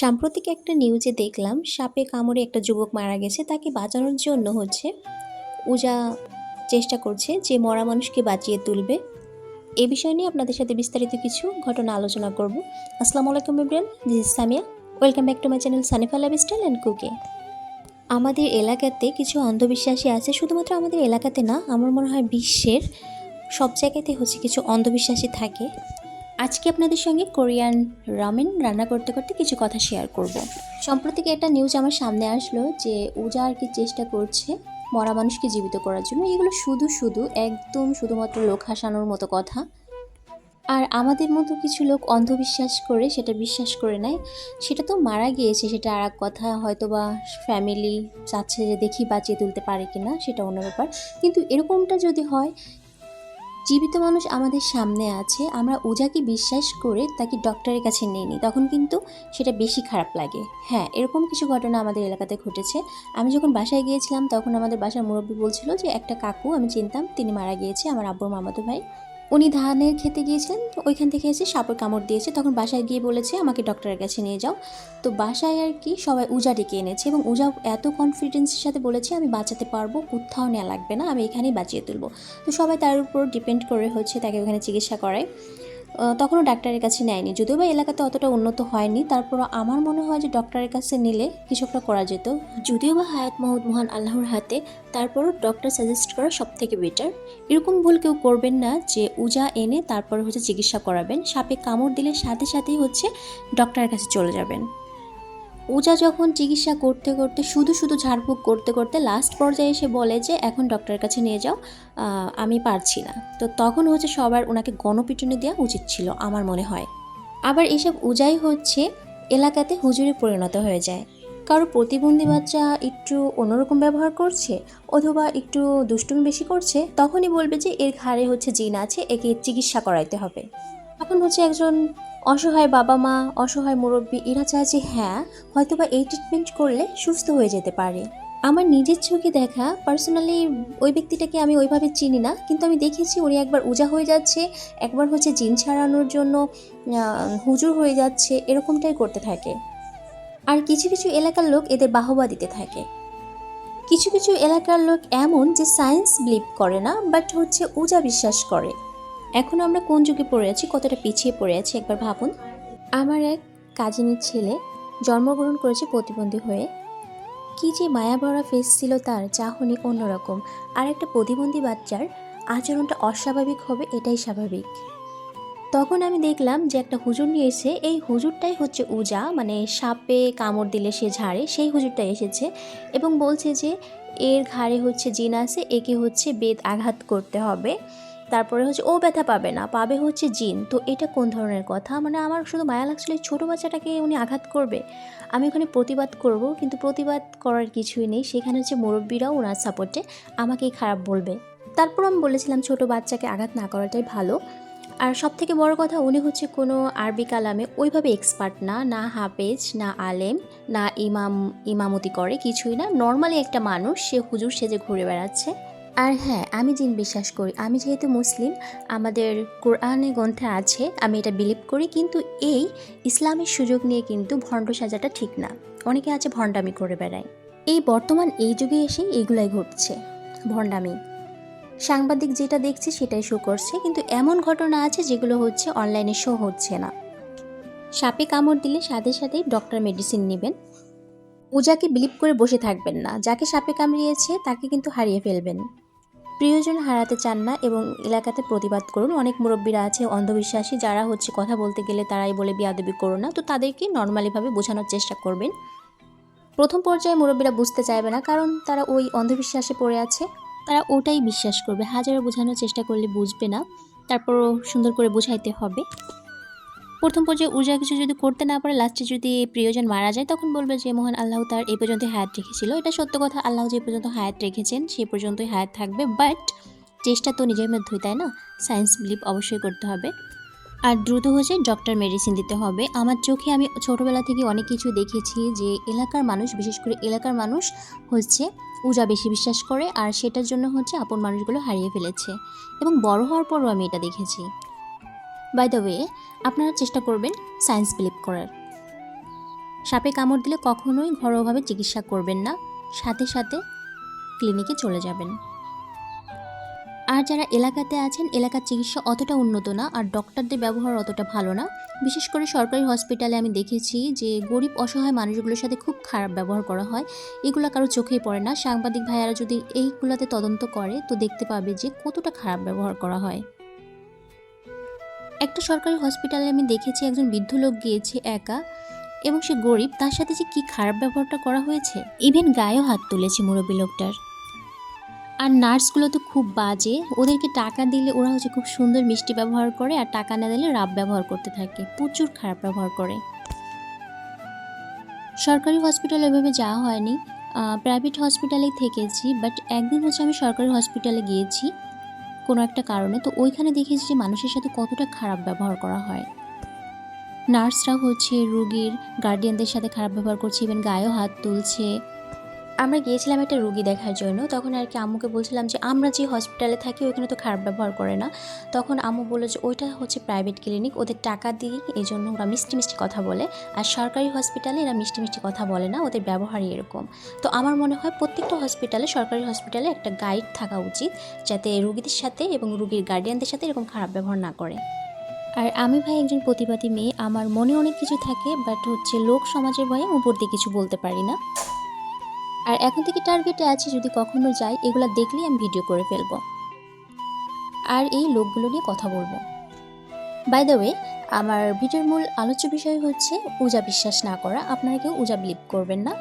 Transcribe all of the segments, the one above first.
সাম্প্রতিক একটা নিউজে দেখলাম, সাপে কামড়ে একটা যুবক মারা গেছে, তাকে বাঁচানোর জন্য হচ্ছে উজা চেষ্টা করছে যে মরা মানুষকে বাঁচিয়ে তুলবে। এ বিষয় নিয়ে আপনাদের সাথে বিস্তারিত কিছু ঘটনা আলোচনা করব। আসসালামু আলাইকুম Ibran this is Samia. Welcome back to my channel Sanifa lifestyle and cook আমাদের এলাকাতে কিছু অন্ধবিশ্বাসী আছে, শুধুমাত্র আমাদের এলাকাতে না, আমার মনে হয় বিশ্বের সব জায়গাতে হচ্ছে কিছু অন্ধবিশ্বাসী থাকে। আজকে আপনাদের সঙ্গে কোরিয়ান রামেন রান্না করতে করতে কিছু কথা শেয়ার করব। সম্প্রতি একটা নিউজ আমার সামনে আসলো যে উজা আর কি চেষ্টা করছে মরা মানুষকে জীবিত করার জন্য। এগুলো শুধু শুধু, একদম শুধুমাত্র লোক হাসানোর মতো কথা। আর আমাদের মতো কিছু লোক অন্ধবিশ্বাস করে সেটা বিশ্বাস করে নেয় সেটা তো মারা গিয়েছে, সেটা আর এক কথা। হয়তো বা ফ্যামিলি চাচ্ছে যে দেখি বাঁচিয়ে তুলতে পারে কিনা, সেটা অন্য ব্যাপার। কিন্তু এরকমটা যদি হয় জীবিত মানুষ আমাদের সামনে আছে, আমরা ওজাকে বিশ্বাস করে তাকে ডক্টরের কাছে নিয়ে নিই। তখন কিন্তু সেটা বেশি খারাপ লাগে। হ্যাঁ এরকম কিছু ঘটনা আমাদের এলাকাতে ঘটেছে। আমি যখন বাসায় গিয়েছিলাম, তখন আমাদের বাসার মুরব্বী বলছিল যে, একটা কাকু, আমি চিনতাম, তিনি মারা গিয়েছে, আমার আব্বুর মামাতো ভাই। উনি ধানের খেতে গিয়েছিলেন ওইখান থেকে এসে সাপের কামড় দিয়েছে। তখন বাসায় গিয়ে বলেছে, আমাকে ডক্টরের কাছে নিয়ে যাও। তো বাসায় আর কি সবাই উজা ডেকে এনেছে এবং উজা এত কনফিডেন্সের সাথে বলেছে, আমি বাঁচাতে পারব, কোথাও নেওয়া লাগবে না, আমি এখানেই বাঁচিয়ে তুলবো। তো সবাই তার উপর ডিপেন্ড করে হচ্ছে, তাকে ওখানে চিকিৎসা করায়। তখনও ডাক্তারের কাছে নেয়নি। যদিও বা এলাকাতে অতটা উন্নত হয়নি তারপর আমার মনে হয় যে ডক্টরের কাছে নিলে কৃষকরা করা যেত। যদিও বা হায়াত মাহুদ মহান আল্লাহর হাতে, তারপরও ডক্টর সাজেস্ট করা সব থেকে বেটার এরকম ভুল কেউ করবেন না যে উজা এনে তারপর হচ্ছে চিকিৎসা করাবেন। সাপে কামড় দিলে সাথে সাথেই হচ্ছে ডক্টরের কাছে চলে যাবেন। উজা যখন চিকিৎসা করতে করতে, শুধু শুধু ঝাড়ফুঁক করতে করতে লাস্ট পর্যায়ে এসে বলে যে, এখন ডক্টরের কাছে নিয়ে যাও আমি পারছি না। তো তখন হচ্ছে সবার ওনাকে গণপিটুনি দেওয়া উচিত ছিল, আমার মনে হয়। আবার এসব উজাই হচ্ছে এলাকাতে হুজুরে পরিণত হয়ে যায়। কারও প্রতিবন্ধী বাচ্চা একটু অন্যরকম ব্যবহার করছে, অথবা একটু দুষ্টুমি বেশি করছে, তখনই বলবে যে, এর ঘাড়ে হচ্ছে জিন আছে, একে চিকিৎসা করাইতে হবে। তখন হচ্ছে একজন অসহায় বাবা মা, অসহায় মুরব্বী, এরা চায় যে হ্যাঁ হয়তোবা এই ট্রিটমেন্ট করলে সুস্থ হয়ে যেতে পারে। আমার নিজের চোখে দেখা পার্সোনালি ওই ব্যক্তিটাকে আমি ওইভাবে চিনি না, কিন্তু আমি দেখেছি উনি একবার উজা হয়ে যাচ্ছে, একবার হচ্ছে জিন ছাড়ানোর জন্য হুজুর হয়ে যাচ্ছে, এরকমটাই করতে থাকে। আর কিছু কিছু এলাকার লোক এদের বাহবা দিতে থাকে। কিছু কিছু এলাকার লোক এমন যে সায়েন্স বিলিভ করে না বাট হচ্ছে উজা বিশ্বাস করে। এখন আমরা কোন যুগে পড়ে আছি, কতটা পিছিয়ে পড়ে আছি একবার ভাবুন। আমার এক কাজিনের ছেলে জন্মগ্রহণ করেছে প্রতিবন্ধী হয়ে। কি যে মায়াভরা ফেস ছিল তার চাহনি অন্যরকম। আর একটা প্রতিবন্ধী বাচ্চার আচরণটা অস্বাভাবিক হবে, এটাই স্বাভাবিক। তখন আমি দেখলাম যে একটা হুজুর নিয়ে এসে, এই হুজুরটাই হচ্ছে উজা মানে সাপে কামড় দিলে সে ঝাড়ে, সেই হুজুরটাই এসেছে এবং বলছে যে, এর ঘাড়ে হচ্ছে জিন আছে, একে হচ্ছে বেদ আঘাত করতে হবে। তারপরে হচ্ছে, ও ব্যথা পাবে না, পাবে হচ্ছে জিন। তো এটা কোন ধরনের কথা? মানে আমার শুধু মায়া লাগছিল এই ছোটো বাচ্চাটাকে উনি আঘাত করবে। আমি ওখানে প্রতিবাদ করব, কিন্তু প্রতিবাদ করার কিছুই নেই। সেখানে হচ্ছে মুরব্বীরাও ওনার সাপোর্টে আমাকেই খারাপ বলবে। তারপর আমি বলেছিলাম ছোট বাচ্চাকে আঘাত না করাটাই ভালো। আর সব থেকে বড় কথা, উনি হচ্ছে কোনো আরবি কালামে ওইভাবে এক্সপার্ট না না হাফেজ, না আলেম, না ইমাম, ইমামতি করে কিছুই না। নর্মালি একটা মানুষ, সে হুজুর সেজে ঘুরে বেড়াচ্ছে। আর হ্যাঁ আমি জিন বিশ্বাস করি। আমি যেহেতু মুসলিম, আমাদের কোরআনে গ্রন্থে আছে, আমি এটা বিলিভ করি, কিন্তু এই ইসলামের সুযোগ নিয়ে কিন্তু ভণ্ড সাজাটা ঠিক না। অনেকে আছে ভণ্ডামি করে বেড়ায়। এই বর্তমান এই যুগে এসে এইগুলাই ঘটছে, ভণ্ডামি। সাংবাদিক যেটা দেখছে সেটাই শো করছে, কিন্তু এমন ঘটনা আছে যেগুলো হচ্ছে অনলাইনে শো হচ্ছে না। সাপে কামড় দিলে সাথে সাথেই ডক্টর মেডিসিন নেবেন। পূজাকে বিলিপ করে বসে থাকবেন না। যাকে সাপে কামড়িয়েছে তাকে কিন্তু হারিয়ে ফেলবেন। প্রিয়জন হারাতে চান না এবং এলাকাতে প্রতিবাদ করুন। অনেক মুরব্বীরা আছে, অন্ধবিশ্বাসী, যারা হচ্ছে কথা বলতে গেলে তারাই বলে বিয়াদবি করো না। তো তাদেরকে নর্মালিভাবে বোঝানোর চেষ্টা করবেন। প্রথম পর্যায়ে মুরব্বীরা বুঝতে চাইবে না, কারণ তারা ওই অন্ধবিশ্বাসে পড়ে আছে। তারা ওটাই বিশ্বাস করবে। হাজারো বোঝানোর চেষ্টা করলে বুঝবে না। তারপরও সুন্দর করে বোঝাইতে হবে। প্রথম পর্যায়ে উর্জা কিছু যদি করতে না পারে লাস্টে যদি প্রিয়জন মারা যায়, তখন বলবে যে, মহান আল্লাহ তার এই পর্যন্ত হায়াত রেখেছিল। এটা সত্য কথা, আল্লাহ যে পর্যন্ত হায়াত রেখেছেন, সে পর্যন্তই হায়াত থাকবে। বাট চেষ্টা তো নিজের মধ্যেই, তাই না? সায়েন্স বিলিভ অবশ্যই করতে হবে। আর দ্রুত হচ্ছে ডক্টর মেডিসিন দিতে হবে। আমার চোখে আমি ছোটোবেলা থেকে অনেক কিছু দেখেছি যে, এলাকার মানুষ, বিশেষ করে এলাকার মানুষ হচ্ছে পূজা বেশি বিশ্বাস করে, আর সেটার জন্য হচ্ছে আপন মানুষগুলো হারিয়ে ফেলেছে। এবং বড় হওয়ার পরও আমি এটা দেখেছি। বাই দ্য ওয়ে আপনারা চেষ্টা করবেন সায়েন্স বিলিভ করার। সাপে কামড় দিলে কখনোই ঘরোয়াভাবে চিকিৎসা করবেন না, সাথে সাথে ক্লিনিকে চলে যাবেন। আর যারা এলাকাতে আছেন, এলাকার চিকিৎসা অতটা উন্নত না, আর ডক্টরদের ব্যবহার অতটা ভালো না, বিশেষ করে সরকারি হসপিটালে আমি দেখেছি যে গরিব অসহায় মানুষগুলোর সাথে খুব খারাপ ব্যবহার করা হয়। এগুলো কারও চোখেই পড়ে না। সাংবাদিক ভাইয়ারা যদি এইগুলোতে তদন্ত করে, তো দেখতে পাবে যে কতটা খারাপ ব্যবহার করা হয়। একটা সরকারি হসপিটালে আমি দেখেছি একজন বৃদ্ধ লোক গিয়েছে একা এবং সে গরিব, তার সাথে যে কি খারাপ ব্যবহারটা করা হয়েছে? ইভেন গায়েও হাত তুলেছে মুরব্বী লোকটার। আর নার্সগুলো তো খুব বাজে, ওদেরকে টাকা দিলে ওরা হচ্ছে খুব সুন্দর মিষ্টি ব্যবহার করে আর টাকা না দিলে রাব ব্যবহার করতে থাকে, প্রচুর খারাপ ব্যবহার করে। সরকারি হসপিটালে ওইভাবে যাওয়া হয়নি। প্রাইভেট হসপিটালেই থেকেছি বাট একদিন হচ্ছে আমি সরকারি হসপিটালে গিয়েছি। কোনো একটা কারণে তো ওইখানে দেখেছি যে মানুষের সাথে কতটা খারাপ ব্যবহার করা হয়। নার্সরা হচ্ছে রুগীর গার্ডিয়ানদের সাথে খারাপ ব্যবহার করছে ইভেন গায়েও হাত তুলছে। আমরা গিয়েছিলাম একটা রুগী দেখার জন্য, তখন আর কি আম্মুকে বলছিলাম যে, আমরা যে হসপিটালে থাকি, ওইখানে তো খারাপ ব্যবহার করে না। তখন আম্মু বলল যে, ওইটা হচ্ছে প্রাইভেট ক্লিনিক ওদের টাকা দিয়ে এই জন্য ওরা মিষ্টি মিষ্টি কথা বলে। আর সরকারি হসপিটালে এরা মিষ্টি মিষ্টি কথা বলে না, ওদের ব্যবহারই এরকম। তো আমার মনে হয় প্রত্যেকটা হসপিটালে সরকারি হসপিটালে একটা গাইড থাকা উচিত, যাতে রুগীদের সাথে এবং রুগীর গার্ডিয়ানদের সাথে এরকম খারাপ ব্যবহার না করে। আর আমি ভাই একজন প্রতিবাদী মেয়ে, আমার মনে অনেক কিছু থাকে বাট হচ্ছে লোক সমাজের ভয়ে উপর দিয়ে কিছু বলতে পারি না। আর এখন থেকে টার্গেটে আছি, যদি কখনো যাই, এগুলো দেখলেই আমি ভিডিও করে ফেলব। আর এই লোকগুলো নিয়ে কথা বলব। বাই দ্য ওয়ে আমার ভিডিওর মূল আলোচ্য বিষয় হচ্ছে উজা বিশ্বাস না করা। আপনারা কেউ উজা বিলিভ করবেন না।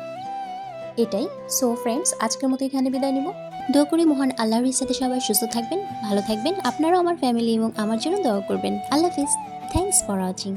এটাই। সো ফ্রেন্ডস আজকের মতো এখানে বিদায় নিব। দোয়া করি মহান আল্লাহর সাথে সবাই সুস্থ থাকবেন, ভালো থাকবেন। আপনারাও আমার ফ্যামিলি এবং আমার জন্য দোয়া করবেন। আল্লাহ হাফিজ। Thanks for watching